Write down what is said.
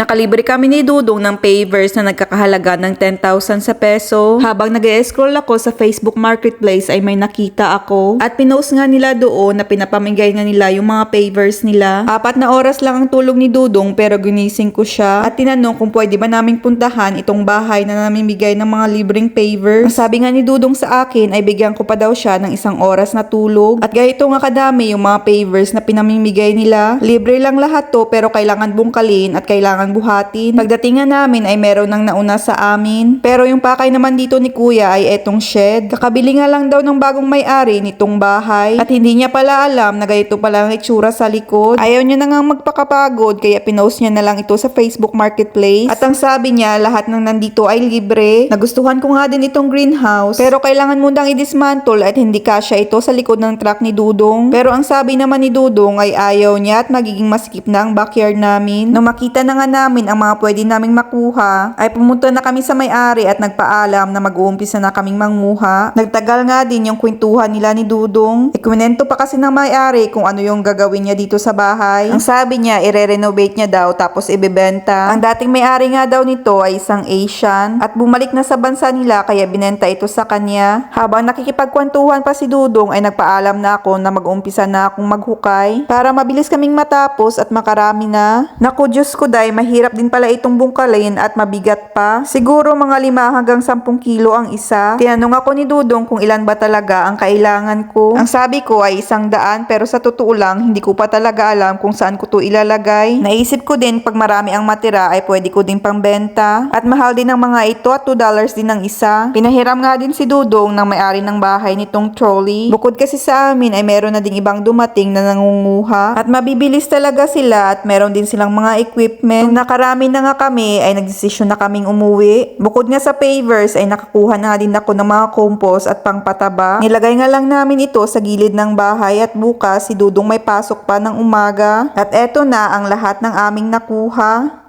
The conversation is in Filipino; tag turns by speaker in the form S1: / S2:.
S1: Nakalibre kami ni Dudong ng pavers na nagkakahalaga ng 10,000 sa peso. Habang nag scroll ako sa Facebook Marketplace ay may nakita ako. At pinost nga nila doon na pinapamigay nga nila yung mga pavers nila. Apat na oras lang ang tulog ni Dudong pero ginising ko siya. At tinanong kung pwede ba naming puntahan itong bahay na namimigay ng mga libreng pavers. Ang sabi nga ni Dudong sa akin ay bigyan ko pa daw siya ng isang oras na tulog. At ganito nga kadami yung mga pavers na pinamimigay nila. Libre lang lahat to pero kailangan bungkalin at kailangan buhatin. Pagdating nga namin ay meron nang nauna sa amin. Pero yung pakay naman dito ni kuya ay etong shed. Kakabili nga lang daw ng bagong may-ari nitong bahay. At hindi niya pala alam na ganito pala ang itsura sa likod. Ayaw niya na nga magpakapagod kaya pinost niya na lang ito sa Facebook Marketplace. At ang sabi niya lahat ng nandito ay libre. Nagustuhan ko nga din itong greenhouse. Pero kailangan mo dang i-dismantle at hindi kasya ito sa likod ng truck ni Dudong. Pero ang sabi naman ni Dudong ay ayaw niya at magiging maskip na ang backyard namin. Nung makita na nga namin ang mga pwede naming makuha, ay pumunta na kami sa may-ari at nagpaalam na mag-uumpisa na kaming manguha. Nagtagal nga din yung kwentuhan nila ni Dudong. Ikwinento pa kasi ng may-ari kung ano yung gagawin niya dito sa bahay. Ang sabi niya, ire-renovate niya daw tapos ibebenta. Ang dating may-ari nga daw nito ay isang Asian at bumalik na sa bansa nila kaya binenta ito sa kanya. Habang nakikipagkwentuhan pa si Dudong ay nagpaalam na ako na mag-umpisa na akong maghukay para mabilis kaming matapos at makarami na. Naku Diyos ko day, mahirap din pala itong bungkalin at mabigat pa. Siguro mga 5 hanggang 10 kilo ang isa. Tinanong ako ni Dudong kung ilan ba talaga ang kailangan ko. Ang sabi ko ay isang daan pero sa totoo lang hindi ko pa talaga alam kung saan ko to ilalagay. Naisip ko din pag marami ang matira ay pwede ko din pangbenta. At mahal din ang mga ito at 2 dollars din ang isa. Pinahiram nga din si Dudong ng may-ari ng bahay nitong trolley. Bukod kasi sa amin ay meron na ding ibang dumating na nangunguha. At mabibilis talaga sila at meron din silang mga equipment. Nung nakarami na nga kami ay nagdesisyon na kaming umuwi. Bukod nga sa pavers ay nakakuha na din ako ng mga compost at pangpataba. Nilagay nga lang namin ito sa gilid ng bahay at bukas si Dudong may pasok pa ng umaga. At eto na ang lahat ng aming nakuha.